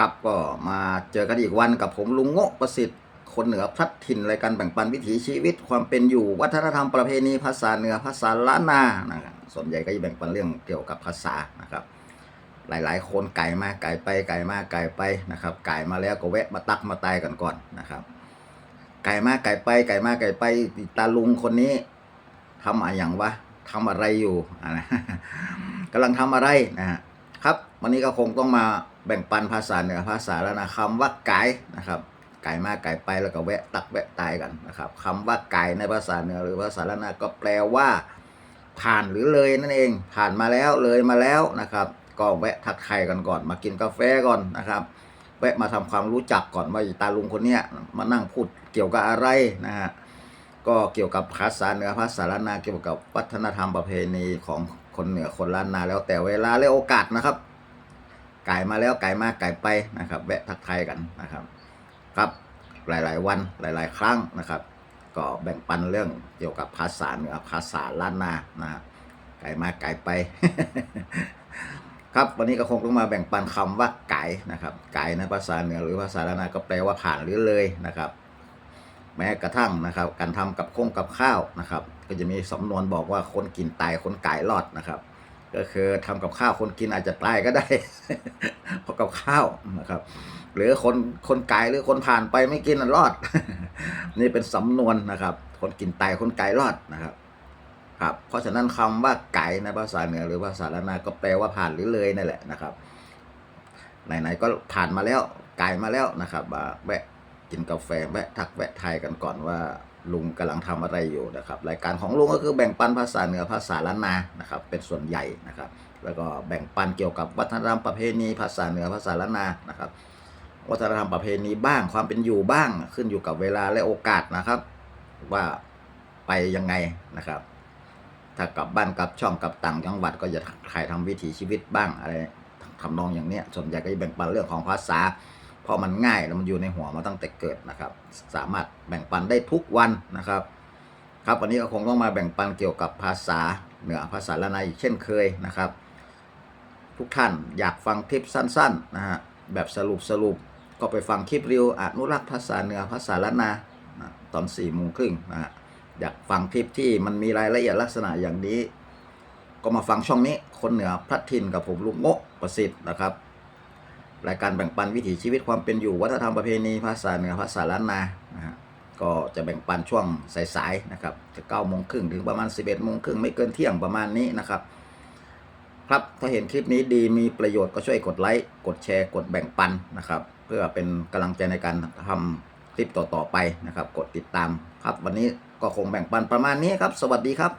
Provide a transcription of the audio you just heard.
กับก็มาเจอกันอีกวันกับผมลุงโง่ประสิทธิ์ คนเหนือพลัดถิ่นรายการแบ่งปันวิถีชีวิต ความเป็นอยู่วัฒนธรรมประเพณีภาษาเหนือภาษาล้านนานะครับส่วนใหญ่ก็จะแบ่งปันเรื่องเกี่ยวกับภาษานะครับ หลายๆ คนไก่มาไก่ไปไก่มาไก่ไปนะครับไก่มาแล้วก็แวะมาตักมาตายกันก่อนนะครับไก่มาไก่ไปไก่มาไก่ไปตาลุงคนนี้ทำอะไรอย่างวะทำอะไรอยู่อะนะกำลังทำอะไรนะฮะครับ วันนี้ก็คงต้องมา แบ่งปันภาษาเหนือภาษาแล้วนะคำว่าไก่นะครับไก่มาไก่ไปแล้วก็แวะตักแวะตายกันนะครับคำว่าไก่ในภาษาเหนือหรือภาษาละนาก็แปลว่า ผ่านหรือเลยนั่นเอง ผ่านมาแล้วเลยมาแล้วนะครับ ก็แวะทักทายกันก่อน มากินกาแฟก่อนนะครับแวะมาทำความรู้จักก่อนว่าตาลุงคนเนี้ยมานั่งพูดเกี่ยวกับอะไรนะฮะก็เกี่ยวกับภาษาเหนือภาษาล้านนาเกี่ยวกับวัฒนธรรมประเพณีของคนเหนือคนล้านนาแล้วแต่เวลาและโอกาสนะครับ ก่มาแล้วไก่มาไก่ไปนะครับ แวะทักทายกันนะครับ ครับหลาย ๆ วันหลาย ๆ ครั้งนะครับ ก็แบ่งปันเรื่องเกี่ยวกับภาษาเหนือภาษาล้านนานะไก่มาไก่ไป ครับวันนี้ก็คงต้องมาแบ่งปันคำว่าไก่นะครับ ไก่ในภาษาเหนือหรือภาษาล้านนาก็แปลว่าผ่านหรือเลยนะครับ แม้กระทั่งนะครับ การทำกับข้งกับข้าวนะครับ ก็จะมีสำนวนบอกว่าคนกินตายคนไก่รอดนะครับ ก็คือทำกับข้าวคนกินอาจจะตายก็ได้เพราะกับข้าวนะครับ หรือคนคนไก่หรือคนผ่านไปไม่กินรอด นี่เป็นสำนวนนะครับ คนกินตายคนไก่รอดนะครับ ครับ เพราะฉะนั้นคำว่าไก่ในภาษาเหนือหรือภาษาละนาก็แปลว่าผ่านหรือเลยนั่นแหละนะครับไหนๆก็ผ่านมาแล้วไก่มาแล้วนะครับแวะกินกาแฟแวะทักแวะทยกันก่อนว่า ลุงกำลังทำอะไรอยู่นะครับ รายการของลุงก็คือแบ่งปันภาษาเหนือภาษาล้านนานะครับ เป็นส่วนใหญ่นะครับ แล้วก็แบ่งปันเกี่ยวกับวัฒนธรรมประเพณีภาษาเหนือภาษาล้านนานะครับ วัฒนธรรมประเพณีบ้างความเป็นอยู่บ้าง ขึ้นอยู่กับเวลาและโอกาสนะครับ ว่าไปยังไงนะครับ ถ้ากลับบ้านกลับช่องกลับต่างจังหวัดก็จะถ่ายทำวิถีชีวิตบ้างอะไรทำนองอย่างเนี้ยส่วนใหญ่ก็จะแบ่งปันเรื่องของภาษา เพราะมันง่ายแล้วมันอยู่ในหัวมาตั้งแต่เกิดนะครับ สามารถแบ่งปันได้ทุกวันนะครับ ครับวันนี้ก็คงต้องมาแบ่งปันเกี่ยวกับภาษาเหนือภาษาละนาอีกเช่นเคยนะครับ ทุกท่านอยากฟังคลิปสั้นๆนะฮะแบบสรุปสรุปก็ไปฟังคลิปเรียวอนุรักษ์ภาษาเหนือภาษาละนาะตอนสี่โมงครึ่งนะฮะอยากฟังคลิปที่มันมีรายละเอียดลักษณะอย่างนี้ ก็มาฟังช่องนี้คนเหนือพลัดถิ่นกับผมลุงโงะประสิทธิ์นะครับ รายการแบ่งปันวิถีชีวิตความเป็นอยู่วัฒนธรรมประเพณีภาษาเหนือภาษาล้านนานะฮะก็จะแบ่งปันช่วงสายๆนะครับจะเก้าโมงครึ่งถึงประมาณ 11โมงครึ่งไม่เกินเที่ยงประมาณนี้นะครับ ครับถ้าเห็นคลิปนี้ดีมีประโยชน์ก็ช่วยกดไลค์กดแชร์ กดแบ่งปันนะครับ เพื่อเป็นกำลังใจในการทำคลิปต่อๆไปนะครับ กดติดตามครับ วันนี้ก็คงแบ่งปันประมาณนี้ครับ สวัสดีครับ